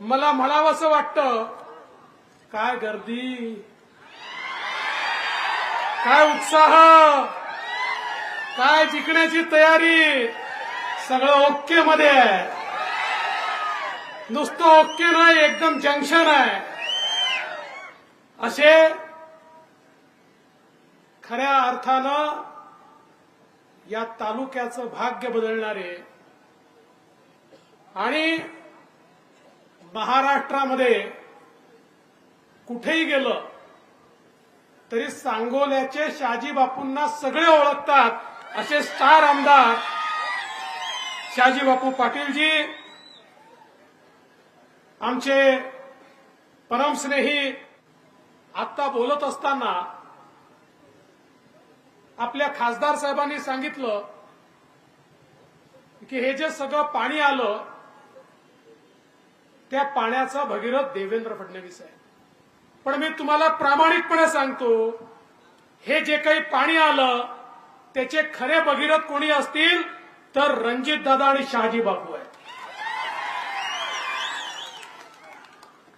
मला म्हणावंसं वाटतं. काय गर्दी. काय उत्साह. काय जिंकण्याची तयारी. सगळं ओके मध्ये आहे. नुसतं ओके नाही एकदम जंक्शन आहे. असे खऱ्या अर्थानं या तालुक्याचं भाग्य बदलणारे. आणि महाराष्ट्रामध्ये कुठेही गेलं तरी सांगोल्याचे शाजी बापूंना सगळे ओळखतात. असे स्टार आमदार शहाजी बापू पाटीलजी आमचे परमस्नेही आता बोलत असताना आपल्या खासदार साहेबांनी सांगितलं की हे जे सगळं पाणी आलं त्या पाण्याचा भगीरथ देवेंद्र फडणवीस आहे. पण मी तुम्हाला प्रामाणिकपणे सांगतो हे जे काही पाणी आलं त्याचे खरे भगीरथ कोणी असतील तर रणजित दादा आणि शहाजी बापू आहेत.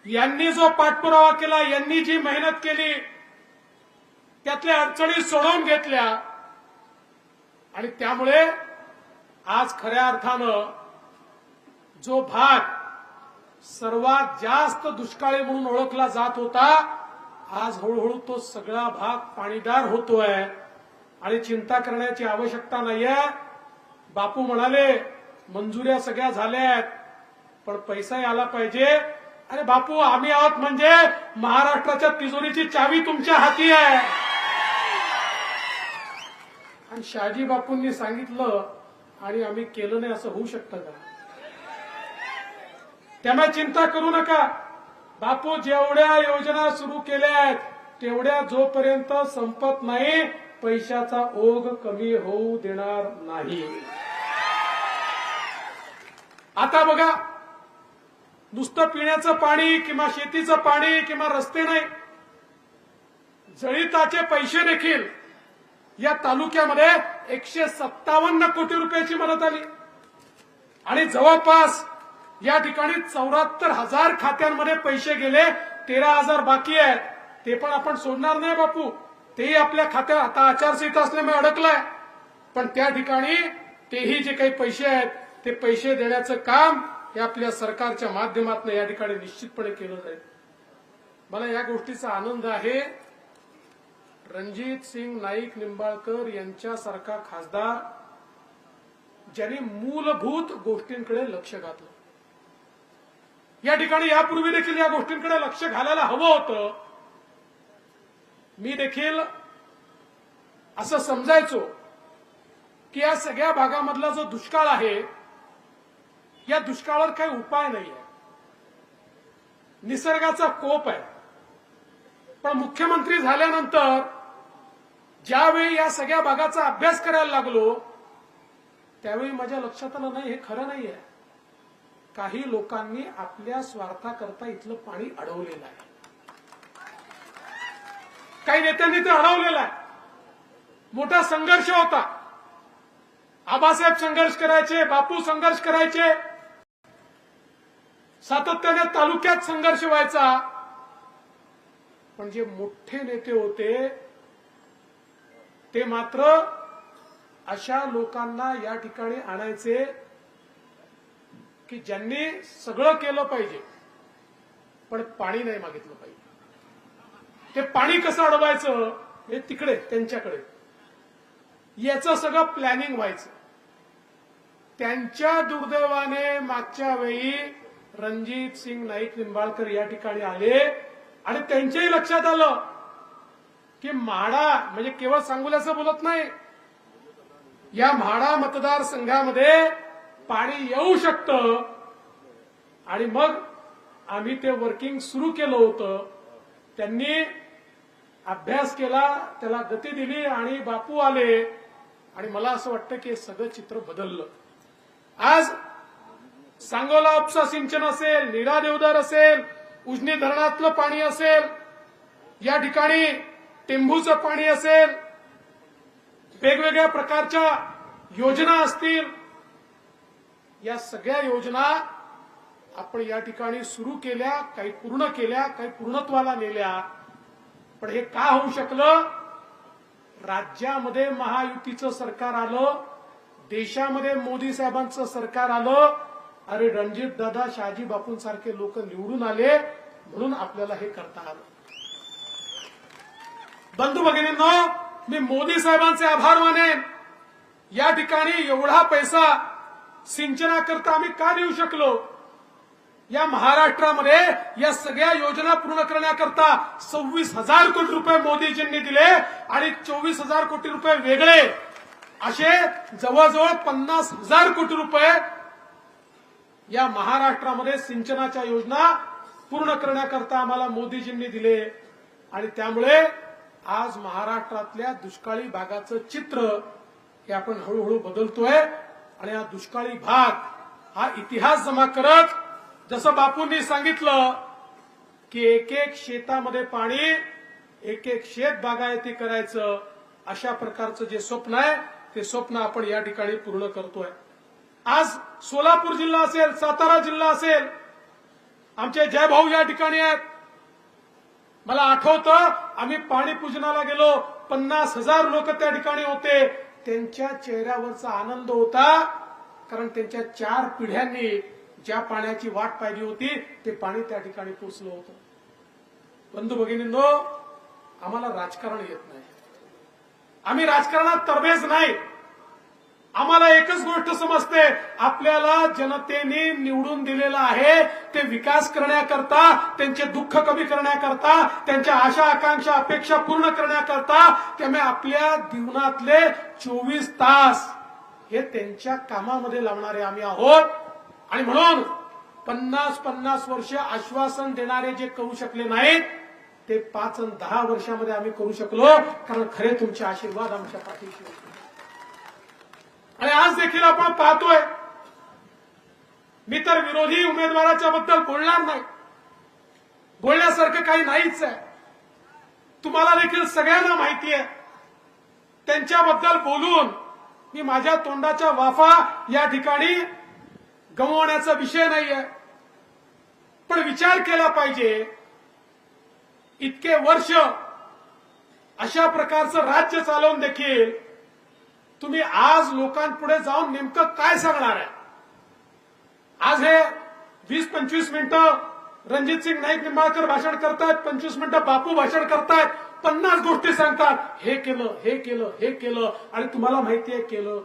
यांनी जो पाठपुरावा केला यांनी जी मेहनत केली त्यातल्या अडचणी सोडवून घेतल्या आणि त्यामुळे आज खऱ्या अर्थानं जो भाग सर्वात जास्त दुष्काळी म्हणून ओळखला जात होता आज हळूहळू तो सगळा भाग पाणीदार होतोय. आणि चिंता करण्याची आवश्यकता नाहीये. बापू म्हणाले मंजुऱ्या सगळ्या झाल्या आहेत पण पैसा आला पाहिजे. अरे बापू आम्ही आहोत म्हणजे महाराष्ट्राच्या तिजोरीची चावी तुमच्या हाती आहे. आणि शहाजी बापूंनी सांगितलं आणि आम्ही केलं नाही असं होऊ शकतं का? त्यामुळे चिंता करू नका. बापू जेवढ्या योजना सुरू केल्या आहेत तेवढ्या जोपर्यंत संपत नाही पैशाचा ओघ कमी होऊ देणार नाही. आता बघा नुसतं पिण्याचं पाणी किंवा शेतीचं पाणी किंवा रस्ते नाही जळिताचे पैसे देखील या तालुक्यामध्ये एकशे सत्तावन्न कोटी रुपयाची मदत आली. आणि जवळपास या ठिकाणी चौऱ्याहत्तर हजार खात्यांमध्ये पैसे गेले तेरा हजार बाकी आहेत. ते पण आपण सोडणार नाही बापू. तेही आपल्या खात्यात. आता आचारसंहिता असल्यामुळे अडकलाय. पण त्या ठिकाणी तेही जे काही पैसे आहेत ते पैसे देण्याचं काम हे आपल्या सरकारच्या माध्यमातून या ठिकाणी निश्चितपणे केलं जाईल. मला या गोष्टीचा आनंद आहे. रणजित सिंग नाईक निंबाळकर यांच्यासारखा खासदार ज्यांनी मूलभूत गोष्टींकडे लक्ष घातलं. या ठिकाणी यापूर्वी देखील या गोष्टींकडे लक्ष घालायला हवं होतं. मी देखील असं समजायचो की या सगळ्या भागामधला जो दुष्काळ आहे या दुष्काळावर काही उपाय नाही आहे निसर्गाचा कोप आहे. पण मुख्यमंत्री झाल्यानंतर ज्यावेळी या सगळ्या भागाचा अभ्यास करायला लागलो त्यावेळी माझ्या लक्षात आलं नाही हे खरं नाही आहे काही लोकांनी आपल्या स्वार्थाकरता इथलं पाणी अडवलेलं आहे. काही नेत्यांनी ते अडवलेलं आहे. मोठा संघर्ष होता. आबासाहेब संघर्ष करायचे बापू संघर्ष करायचे. सातत्याने तालुक्यात संघर्ष व्हायचा. पण जे मोठे नेते होते ते मात्र अशा लोकांना या ठिकाणी आणायचे की ज्यांनी सगळं केलं पाहिजे पण पाणी नाही मागितलं पाहिजे. ते पाणी कसं अडवायचं? हे तिकडे त्यांच्याकडे. याचं सगळं प्लॅनिंग व्हायचं. त्यांच्या दुर्दैवाने मागच्या वेळी रणजित सिंग नाईक निंबाळकर या ठिकाणी आले आणि त्यांच्याही लक्षात आलं की म्हाडा म्हणजे केवळ सांगोल्याचं बोलत नाही या म्हाडा मतदारसंघामध्ये पाणी येऊ शकतं. आणि मग आम्ही ते वर्किंग सुरू केलं होतं. त्यांनी अभ्यास केला त्याला गती दिली आणि बापू आले. आणि मला असं वाटतं की हे सगळं चित्र बदललं. आज सांगोला उपसा सिंचन असेल नीरा देवदार असेल उजनी धरणातलं पाणी असेल या ठिकाणी टेंभूचं पाणी असेल वेगवेगळ्या प्रकारच्या योजना असतील. या सगळ्या योजना आपण या ठिकाणी सुरू केल्या काही पूर्ण केल्या काही पूर्णत्वाला नेल्या. पण हे का होऊ शकलं? राज्यामध्ये महायुतीचं सरकार आलं देशामध्ये मोदी साहेबांचं सरकार आलं अरे रणजित दादा शहाजी बापूंसारखे लोक निवडून आले म्हणून आपल्याला हे करता आलं. बंधू भगिनींनो मी मोदी साहेबांचे आभार मानेन. या ठिकाणी एवढा पैसा सिंचनाकरता आम्ही का देऊ शकलो? या महाराष्ट्रामध्ये या सगळ्या योजना पूर्ण करण्याकरता सव्वीस हजार कोटी रुपये मोदीजींनी दिले आणि चोवीस हजार कोटी रुपये वेगळे. असे जवळजवळ पन्नास हजार कोटी रुपये या महाराष्ट्रामध्ये सिंचनाच्या योजना पूर्ण करण्याकरता आम्हाला मोदीजींनी दिले. आणि त्यामुळे आज महाराष्ट्रातल्या दुष्काळी भागाचं चित्र हे आपण हळूहळू बदलतोय. आणि हा दुष्काळी भाग हा इतिहास जमा करत जसं बापूंनी सांगितलं की एक एक शेतामध्ये पाणी एक एक शेत बागायती करायचं अशा प्रकारचं जे स्वप्न आहे ते स्वप्न आपण या ठिकाणी पूर्ण करतोय. आज सोलापूर जिल्हा असेल सातारा जिल्हा असेल आमचे जयभाऊ या ठिकाणी आहेत. मला आठवतं आम्ही पाणी पूजनाला गेलो पन्नास हजार लोक त्या ठिकाणी होते. त्यांच्या चेहऱ्यावरचा आनंद होता कारण त्यांच्या चार पिढ्यांनी ज्या पाण्याची वाट पाहिली होती ते पाणी त्या ठिकाणी पोचलं होतं. बंधू भगिनींनो आम्हाला राजकारण येत नाही. आम्ही राजकारणात तरबेज नाही. आम्हाला एकच गोष्ट समजते. आपल्याला जनतेने निवडून दिलेलं आहे. ते विकास करण्याकरता त्यांचे दुःख कमी करण्याकरता त्यांच्या आशा आकांक्षा अपेक्षा पूर्ण करण्याकरता त्यामुळे आपल्या जीवनातले चोवीस तास हे त्यांच्या कामामध्ये लावणारे आम्ही आहोत. आणि म्हणून पन्नास पन्नास वर्ष आश्वासन देणारे जे करू शकले नाहीत ते पाच आणि दहा वर्षामध्ये आम्ही करू शकलो. कारण खरे तुमचे आशीर्वाद आमच्या पाठीशी होते. आणि आज देखील आपण पाहतोय मी तर विरोधी उमेदवाराच्या बद्दल बोलणार नाही. बोलण्यासारखं काही नाहीच आहे. तुम्हाला देखील सगळ्यांना माहिती आहे. त्यांच्याबद्दल बोलून मी माझ्या तोंडाच्या वाफा या ठिकाणी गमवण्याचा विषय नाहीये. पण विचार केला पाहिजे इतके वर्ष अशा प्रकारचं राज्य चालवून देखील तुम्ही आज लोकांपुढे जाऊन नेमकं काय सांगणार आहे? आज हे वीस पंचवीस मिनिटं रणजित सिंग नाईक निंबाळकर भाषण करतायत पंचवीस मिनिटं बापू भाषण करतायत पन्नास गोष्टी सांगतात. हे केलं हे केलं हे केलं. आणि तुम्हाला माहिती आहे केलं.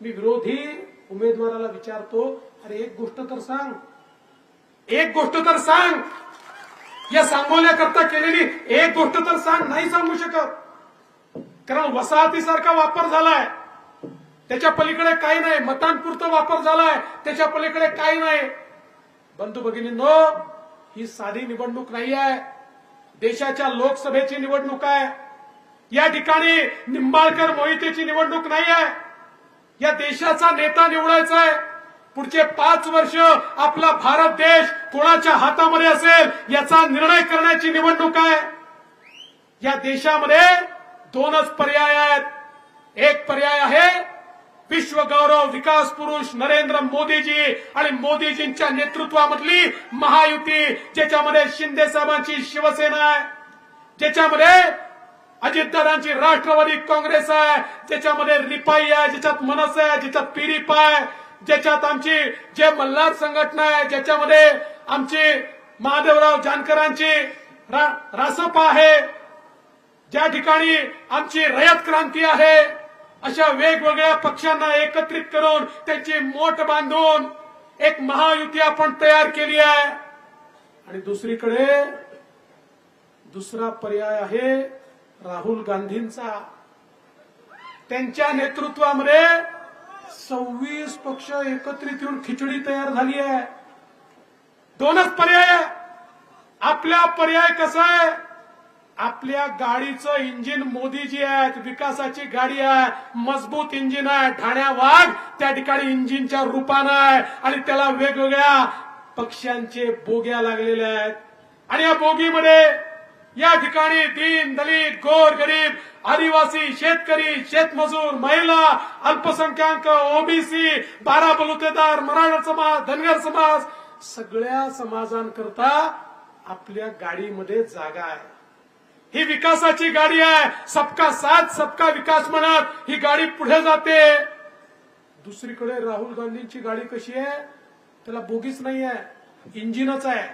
मी विरोधी उमेदवाराला विचारतो अरे एक गोष्ट तर सांग. एक गोष्ट तर सांग. या सांगवल्याकरता केलेली एक गोष्ट तर सांग. नाही सांगू शकत. कारण वसाहतीसारखा वापर झालाय. त्याच्या पलीकडे काही नाही. मतांपुरतं वापर झालाय. त्याच्या पलीकडे काही नाही. बंधू भगिनींनो ही साधी निवडणूक नाही आहे देशाच्या लोकसभेची निवडणूक आहे. या ठिकाणी निंबाळकर मोहितेची निवडणूक नाही आहे या देशाचा नेता निवडायचा आहे पुढचे पाच वर्ष आपला भारत देश कोणाच्या हातामध्ये असेल याचा निर्णय करण्याची निवडणूक आहे. या देशामध्ये दोनच पर्याय आहेत. एक पर्याय आहे विश्व गौरव विकास पुरुष नरेंद्र मोदीजी आणि मोदीजींच्या नेतृत्वामधली महायुती ज्याच्यामध्ये शिंदे साहेबांची शिवसेना आहे ज्याच्यामध्ये अजितदादांची राष्ट्रवादी काँग्रेस आहे ज्याच्यामध्ये रिपाई आहे ज्याच्यात मनस आहे ज्याच्यात पिरिप आहे ज्याच्यात आमची जे मल्हार संघटना आहे ज्याच्यामध्ये आमची महादेवराव जानकरांची रासप आहे ज्या ठिकाणी आमची रयत क्रांती आहे अशा वेगवेगळ्या पक्षांना एकत्रित करून त्यांची मोठ बांधून एक महायुती आपण तयार केली आहे. आणि दुसरीकडे दुसरा पर्याय आहे राहुल गांधींचा. त्यांच्या नेतृत्वामध्ये सव्वीस पक्ष एकत्रित येऊन खिचडी तयार झाली आहे. दोनच पर्याय. आपला पर्याय कसा आहे? आपल्या गाडीचं इंजिन मोदीजी आहेत विकासाची गाडी आहे मजबूत इंजिन आहे ठाण्या वाघ त्या ठिकाणी इंजिनच्या रूपानं आहे आणि त्याला वेगवेगळ्या पक्षांचे बोग्या लागलेल्या आहेत. आणि या बोगीमध्ये या ठिकाणी दीन दलित गोर गरीब आदिवासी शेतकरी शेतमजूर महिला अल्पसंख्याक ओबीसी बारा बलुतेदार मराठा समाज धनगर समाज सगळ्या समाजांकरता आपल्या गाडीमध्ये जागा आहे. ही विकासाची गाडी आहे. सबका साथ सबका विकास म्हणत ही गाडी पुढे जाते. दुसरीकडे राहुल गांधींची गाडी कशी आहे? त्याला बोगीच नाही आहे. इंजिनच आहे.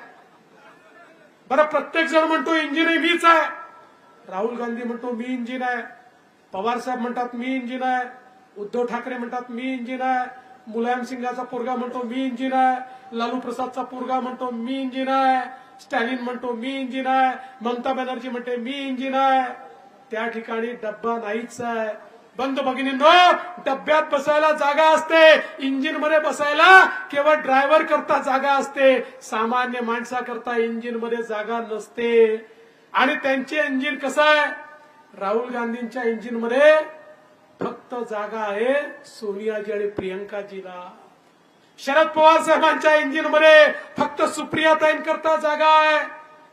बरं प्रत्येक जण म्हणतो इंजिन मीच आहे. राहुल गांधी म्हणतो मी इंजिन आहे. पवार साहेब म्हणतात मी इंजिन आहे. उद्धव ठाकरे म्हणतात मी इंजिन आहे. मुलायम सिंगाचा पोरगा म्हणतो मी इंजिन आहे. लालू प्रसादचा पोरगा म्हणतो मी इंजिन आहे. स्टॅलिन म्हणतो मी इंजिन आहे. ममता बॅनर्जी म्हणते मी इंजिन आहे. त्या ठिकाणी डब्बा नाहीच आहे. बंद भगिनींनो डब्यात बसायला जागा असते. इंजिनमध्ये बसायला केवळ ड्रायव्हर करता जागा असते. सामान्य माणसाकरता इंजिनमध्ये जागा नसते. आणि त्यांचे इंजिन कसं आहे? राहुल गांधींच्या इंजिनमध्ये फक्त जागा आहे सोनियाजी आणि प्रियंकाजीला. शरद पवार साहेबांच्या इंजिनमध्ये फक्त सुप्रियाताईंकरता जागा आहे.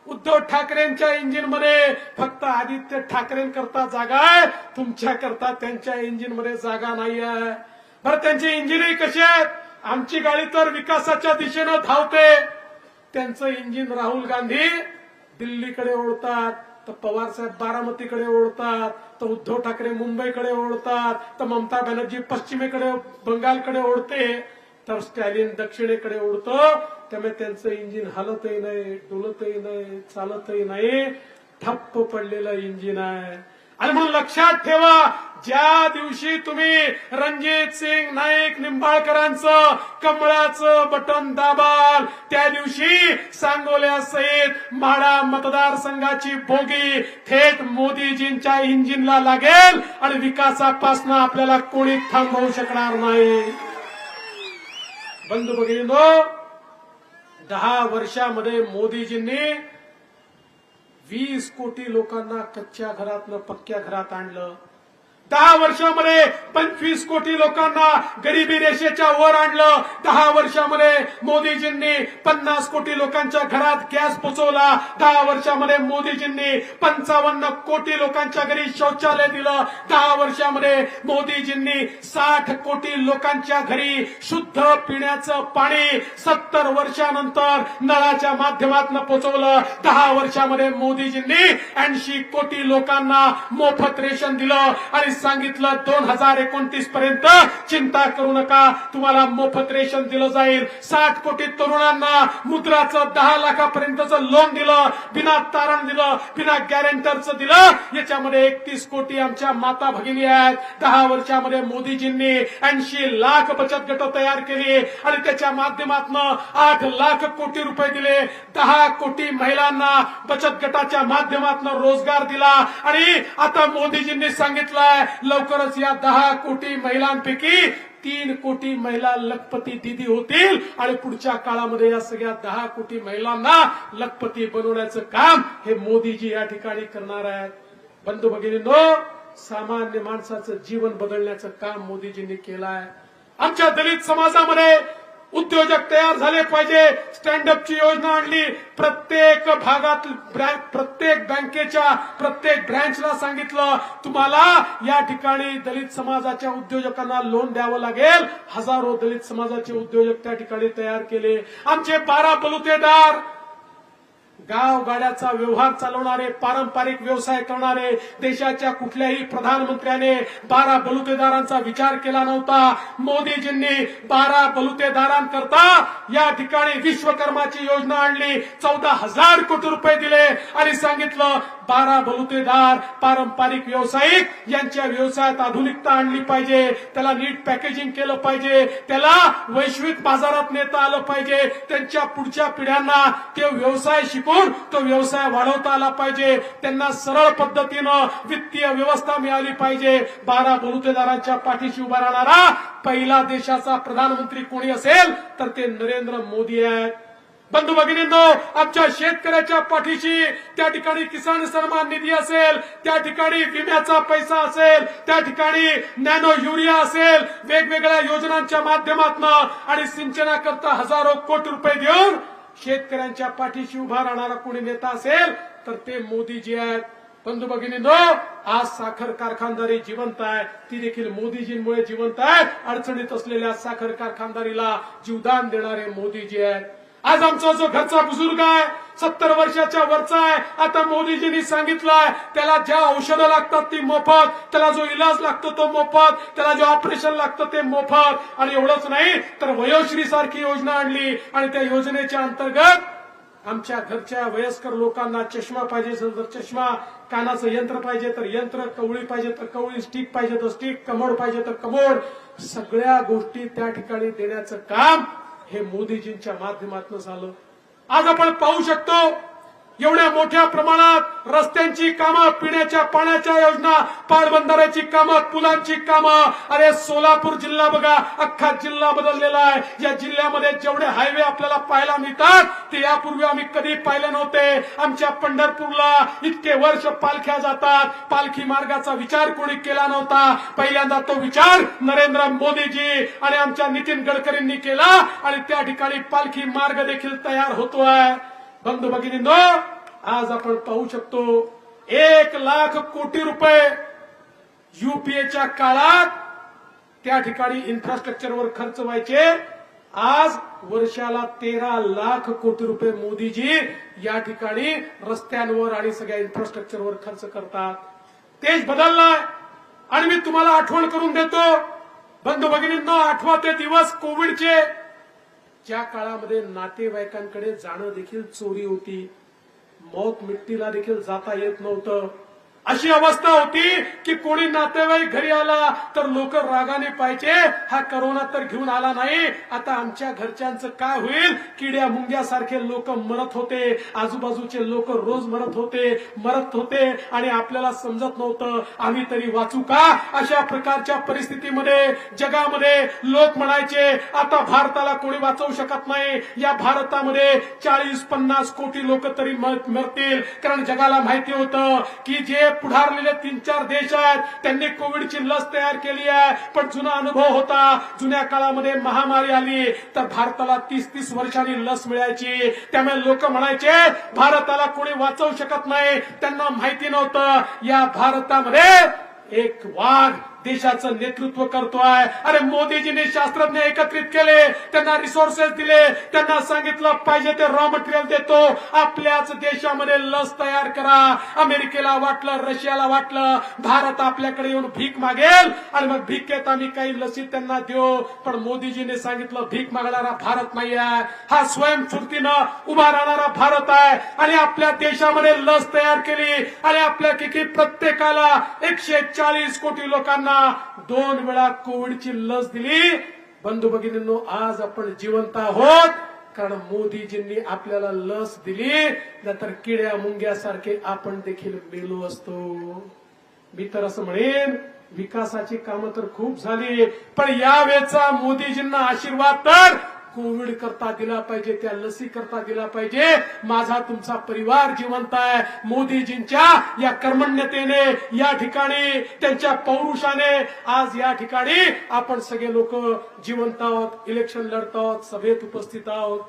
उद्धव ठाकरेंच्या इंजिनमध्ये फक्त आदित्य ठाकरेंकरता जागा आहे. तुमच्याकरता त्यांच्या इंजिनमध्ये जागा नाही आहे. बरं त्यांची इंजिनही कशी आहेत? आमची गाडी तर विकासाच्या दिशेनं धावते. त्यांचं इंजिन राहुल गांधी दिल्लीकडे ओढतात तर पवार साहेब बारामतीकडे ओढतात तर उद्धव ठाकरे मुंबईकडे ओढतात तर ममता बॅनर्जी पश्चिमेकडे बंगालकडे ओढते. तर स्टॅलिन दक्षिणेकडे उडतो त्यामुळे त्यांचं इंजिन हलतही नाही डुलतही नाही चालतही नाही. ठप्प पडलेलं इंजिन आहे. आणि म्हणून लक्षात ठेवा ज्या दिवशी तुम्ही रणजित सिंग नाईक निंबाळकरांचं कमळाचं बटन दाबाल त्या दिवशी सांगोल्यासहित माडा मतदारसंघाची बोगी थेट मोदीजींच्या इंजिनला लागेल आणि विकासापासून आपल्याला कोणी थांबवू शकणार नाही. बंधू भगिनीनो दहा वर्षामध्ये मोदीजींनी वीस कोटी लोकांना कच्च्या घरातनं पक्क्या घरात आणलं. दहा वर्षामध्ये पंचवीस कोटी लोकांना गरिबी रेषेच्या वर आणलं. दहा वर्षामध्ये मोदीजींनी पन्नास कोटी लोकांच्या घरात गॅस पोचवला. दहा वर्षामध्ये मोदीजींनी पंचावन्न कोटी लोकांच्या घरी शौचालय दिलं. दहा वर्षामध्ये मोदीजींनी साठ कोटी लोकांच्या घरी शुद्ध पिण्याचं पाणी सत्तर वर्षानंतर नळाच्या माध्यमातून पोचवलं. दहा वर्षामध्ये मोदीजींनी ऐंशी कोटी लोकांना मोफत रेशन दिलं. आणि सांगितलं दोन हजार एकोणतीस पर्यंत चिंता करू नका. तुम्हाला मोफत रेशन दिलं जाईल. साठ कोटी तरुणांना मुद्राचं दहा लाखापर्यंतचं लोन दिलं बिना तारण दिलं बिना गॅरेंटरचं दिलं. याच्यामध्ये एकतीस कोटी आमच्या माता भगिनी आहेत. दहा वर्षामध्ये मोदीजींनी ऐंशी लाख बचत गट तयार केली आणि त्याच्या माध्यमातून आठ लाख कोटी रुपये दिले. दहा कोटी महिलांना बचत गटाच्या माध्यमातून रोजगार दिला. आणि आता मोदीजींनी सांगितलंय लवकरच या दहा कोटी महिलांपैकी तीन कोटी महिला लखपती दिदी होतील. आणि पुढच्या काळामध्ये या सगळ्या दहा कोटी महिलांना लखपती बनवण्याचं काम हे मोदीजी या ठिकाणी करणार आहेत. बंधू भगिनींनो सामान्य माणसाचं जीवन बदलण्याचं काम मोदीजींनी केलं आहे आमच्या दलित समाजामध्ये उद्योजक तयार झाले पाहिजे. स्टँडअपची योजना आणली. प्रत्येक भागात प्रत्येक बँकेच्या प्रत्येक ब्रँचला सांगितलं तुम्हाला या ठिकाणी दलित समाजाच्या उद्योजकांना लोन द्यावं लागेल. हजारो दलित समाजाचे उद्योजक त्या ठिकाणी तयार केले. आमचे बारा बलुतेदार गाव गाड्याचा व्यवहार चालवणारे पारंपरिक व्यवसाय करणारे देशाच्या कुठल्याही प्रधानमंत्र्याने बारा बलुतेदारांचा विचार केला नव्हता. मोदीजींनी बारा बलुतेदारांकरता या ठिकाणी विश्वकर्माची योजना आणली. चौदा हजार कोटी रुपये दिले आणि सांगितलं बारा बलुतेदार पारंपरिक व्यावसायिक यांच्या व्यवसायात आधुनिकता आणली पाहिजे. त्याला नीट पॅकेजिंग केलं पाहिजे. त्याला वैश्विक बाजारात नेता आलं पाहिजे. त्यांच्या पुढच्या पिढ्यांना ते व्यवसाय शिकून तो व्यवसाय वाढवता आला पाहिजे. त्यांना सरळ पद्धतीनं वित्तीय व्यवस्था मिळाली पाहिजे. बारा बलुतेदारांच्या पाठीशी उभा राहणारा पहिला देशाचा प्रधानमंत्री कोणी असेल तर ते नरेंद्र मोदी आहेत. बंधू भगिनींनो आमच्या शेतकऱ्याच्या पाठीशी त्या ठिकाणी किसान सन्मान निधी असेल त्या ठिकाणी विम्याचा पैसा असेल त्या ठिकाणी नॅनो युरिया असेल वेगवेगळ्या योजनांच्या माध्यमातून आणि सिंचनाकरता हजारो कोटी रुपये देऊन शेतकऱ्यांच्या पाठीशी उभा राहणारा कोणी नेता असेल तर ते मोदीजी आहेत. बंधू भगिनींनो आज साखर कारखानदारी जिवंत आहे. ती देखील मोदीजींमुळे जिवंत आहे अडचणीत असलेल्या साखर कारखानदारीला जीवदान देणारे मोदीजी आहेत. आज आमचा जो घरचा बुजुर्ग आहे सत्तर वर्षाच्या वरचा आहे आता मोदीजींनी सांगितलंय त्याला ज्या औषधं लागतात ती मोफत त्याला जो इलाज लागतो तो मोफत त्याला जो ऑपरेशन लागतं ते मोफत. आणि एवढंच नाही तर वयोश्री सारखी योजना आणली. आणि त्या योजनेच्या अंतर्गत आमच्या घरच्या वयस्कर लोकांना चष्मा पाहिजे तर चष्मा कानाचं यंत्र पाहिजे तर यंत्र कवळी पाहिजे तर कवळी स्टिक पाहिजे तर स्टिक कमोड पाहिजे तर कमोड सगळ्या गोष्टी त्या ठिकाणी देण्याचं काम हे मोदीजींच्या माध्यमातून झालं. आज आपण पाहू शकतो एवढ्या मोठ्या प्रमाणात रस्त्यांची कामं पिण्याच्या पाण्याच्या योजना पाटबंधाऱ्याची कामं पुलांची कामं. अरे सोलापूर जिल्हा बघा अख्खा जिल्हा बदललेला आहे. या जिल्ह्यामध्ये जेवढे हायवे आपल्याला पाहायला मिळतात ते यापूर्वी आम्ही कधी पाहिले नव्हते. आमच्या पंढरपूरला इतके वर्ष पालख्या जातात. पालखी मार्गाचा विचार कोणी केला नव्हता. पहिल्यांदा तो विचार नरेंद्र मोदीजी आणि आमच्या नितीन गडकरींनी केला आणि त्या ठिकाणी पालखी मार्ग देखील तयार होतोय. बंधू भगिनींनो आज आपण पाहू शकतो एक लाख कोटी रुपये युपीएच्या काळात त्या ठिकाणी इन्फ्रास्ट्रक्चरवर खर्च व्हायचे. आज वर्षाला तेरा लाख कोटी रुपये मोदीजी या ठिकाणी रस्त्यांवर आणि सगळ्या इन्फ्रास्ट्रक्चरवर खर्च करतात. तेच बदललाय. आणि मी तुम्हाला आठवण करून देतो बंधू भगिनींनो आठवा ते दिवस कोविडचे. ज्या काळामध्ये नातेवाईकांकडे जाणं देखील चोरी होती. मौत मिट्टीला देखील जाता येत नव्हतं. अशी अवस्था होती की कोणी नातेवाईक घरी आला तर लोक रागाने पाहिजे हा करोना तर घेऊन आला नाही. आता आमच्या घरच्यांचं काय होईल? किड्या मुंग्यासारखे लोक मरत होते. आजूबाजूचे लोक रोज मरत होते मरत होते. आणि आपल्याला समजत नव्हतं आम्ही तरी वाचू का? अशा प्रकारच्या परिस्थितीमध्ये जगामध्ये लोक म्हणायचे आता भारताला कोणी वाचवू शकत नाही. या भारतामध्ये चाळीस पन्नास कोटी लोक तरी मरतील. कारण जगाला माहिती होतं की जे पुढारलेले तीन चार देश आहेत. त्यांनी कोविडची लस तयार केली आहे. पण जुना अनुभव होता. जुन्या काळामध्ये महामारी आली. तर भारताला तीस तीस वर्षांनी लस मिळायची. त्यामुळे लोक म्हणायचे भारताला कोणी वाचवू शकत नाही. त्यांना माहिती नव्हतं. या भारतामध्ये एक वाघ देशाचं नेतृत्व करतोय. अरे मोदीजींनी शास्त्रज्ञ एकत्रित केले. त्यांना रिसोर्सेस दिले. त्यांना सांगितलं पाहिजे ते रॉ मटेरियल देतो. आपल्याच देशामध्ये लस तयार करा. अमेरिकेला वाटलं रशियाला वाटलं. भारत आपल्याकडे येऊन भीक मागेल. आणि मग भीकेत आम्ही काही लसी त्यांना देऊ. पण मोदीजीने सांगितलं भीक मागणारा भारत नाही आहे हा स्वयंस्फूर्तीनं उभा राहणारा भारत आहे. आणि आपल्या देशामध्ये लस तयार केली. आणि आपल्या की प्रत्येकाला एकशे चाळीस कोटी लोकांना दोन वेळा कोविडची लस दिली. बंधू भगिनींनो आज आपण जिवंत आहोत कारण मोदीजींनी आपल्याला लस दिली. नंतर किड्या मुंग्यासारखे आपण देखील मेलो असतो. मी तर असं म्हणेन विकासाची कामं तर खूप झाली पण यावेळेचा मोदीजींना आशीर्वाद तर कोविड करता दिला पाहिजे त्या लसी करता दिला पाहिजे. माझा तुमचा परिवार जिवंत आहे. मोदीजींच्या या कर्मण्यतेने या ठिकाणी त्यांच्या पौरुषाने आज या ठिकाणी आपण सगळे लोक जिवंत आहोत इलेक्शन लढत आहोत सभेत उपस्थित आहोत.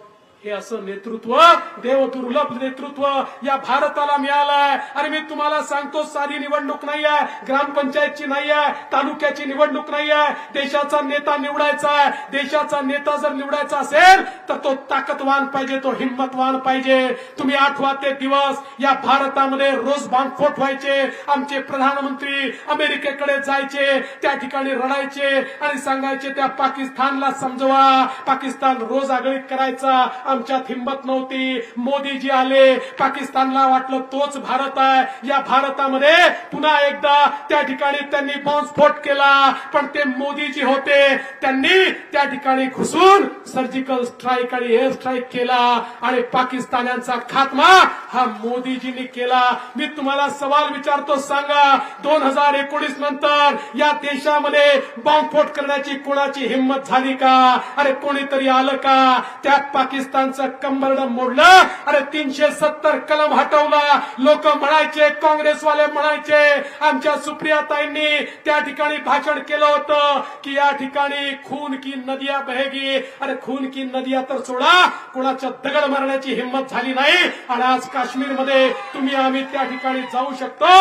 हे असं नेतृत्व देवदुर्लभ नेतृत्व या भारताला मिळालंय. आणि मी तुम्हाला सांगतो साधी निवडणूक नाही आहे ग्रामपंचायतची नाही आहे तालुक्याची निवडणूक नाही आहे देशाचा नेता निवडायचा आहे. देशाचा नेता जर निवडायचा असेल तर तो ताकदवान पाहिजे तो हिंमतवान पाहिजे. तुम्ही आठवा ते दिवस या भारतामध्ये रोज बांधफोट व्हायचे. आमचे प्रधानमंत्री अमेरिकेकडे जायचे त्या ठिकाणी रडायचे आणि सांगायचे त्या पाकिस्तानला समजवा. पाकिस्तान रोज आगळीत करायचा. आमच्यात हिंमत नव्हती. मोदीजी आले. पाकिस्तानला वाटलं तोच भारत आहे. या भारतामध्ये पुन्हा एकदा त्या ठिकाणी त्यांनी बॉम्बस्फोट केला. पण ते मोदीजी होते. त्यांनी त्या ठिकाणी घुसून सर्जिकल स्ट्राईक आणि एअर स्ट्राईक केला. आणि पाकिस्तान्यांचा खात्मा हा मोदीजींनी केला. मी तुम्हाला सवाल विचारतो सांगा. दोन हजार एकोणीस नंतर या देशामध्ये बॉम्बस्फोट करण्याची कोणाची हिंमत झाली का? अरे कोणीतरी आलं का? त्यात पाकिस्तान पाकिस्तानचं कंबरड मोडलं. अरे तीनशे सत्तर कलम हटवला. लोक म्हणायचे काँग्रेसवाले म्हणायचे आमच्या सुप्रियाताईंनी त्या ठिकाणी भाषण केलं होतं की या ठिकाणी खून की नदिया बहेगी. अरे खून की नदिया तर सोडा. कुणाच्या दगड मारण्याची हिंमत झाली नाही. आणि आज काश्मीरमध्ये तुम्ही आम्ही त्या ठिकाणी जाऊ शकतो.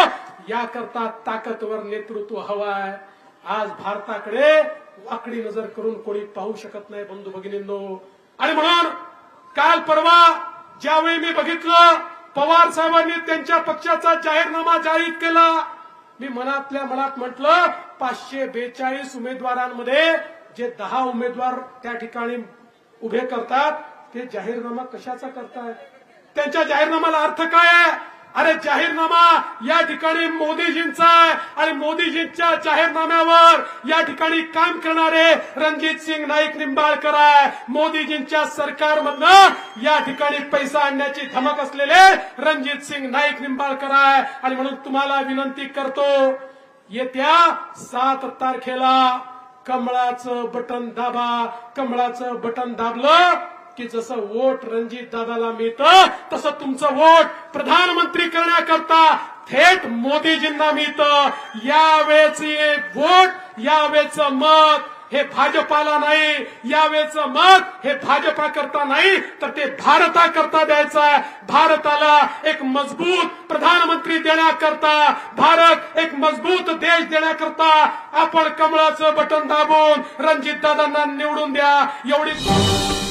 याकरता ताकदवर नेतृत्व हवाय. आज भारताकडे वाकडी नजर करून कोणी पाहू शकत नाही बंधू भगिनींनो. आणि म्हणून काल परवा ज्यावेळी मी बघितलं पवार साहेबांनी त्यांच्या पक्षाचा जाहीरनामा जाहीर केला. मी मनातल्या मनात म्हटलं पाचशे बेचाळीस उमेदवारांमध्ये जे दहा उमेदवार त्या ठिकाणी उभे करतात ते जाहीरनामा कशाचा करतायत त्यांच्या जाहीरनाम्याला अर्थ काय आहे? अरे जाहीरनामा या ठिकाणी मोदीजींचा आहे. आणि मोदीजींच्या जाहीरनाम्यावर या ठिकाणी काम करणारे रणजित सिंग नाईक निंबाळकर आहे. मोदीजींच्या सरकारमधनं या ठिकाणी पैसा आणण्याची धमक असलेले रणजित सिंग नाईक निंबाळकर आहे. आणि म्हणून तुम्हाला विनंती करतो येत्या सात तारखेला कमळाचं बटन दाबा. कमळाचं बटन दाबलं की जसं वोट रणजित दादाला मिळतं तसं तुमचं वोट प्रधानमंत्री करण्याकरता थेट मोदीजींना मिळतं. यावेळेच वोट यावेळेचं मत हे भाजपाला नाही यावेळेचं मत हे भाजपा करता नाही तर ते भारता करता द्यायचं आहे. भारताला एक मजबूत प्रधानमंत्री देण्याकरता भारत एक मजबूत देश देण्याकरता आपण कमळाचं बटन दाबून रणजित दादांना निवडून द्या. एवढी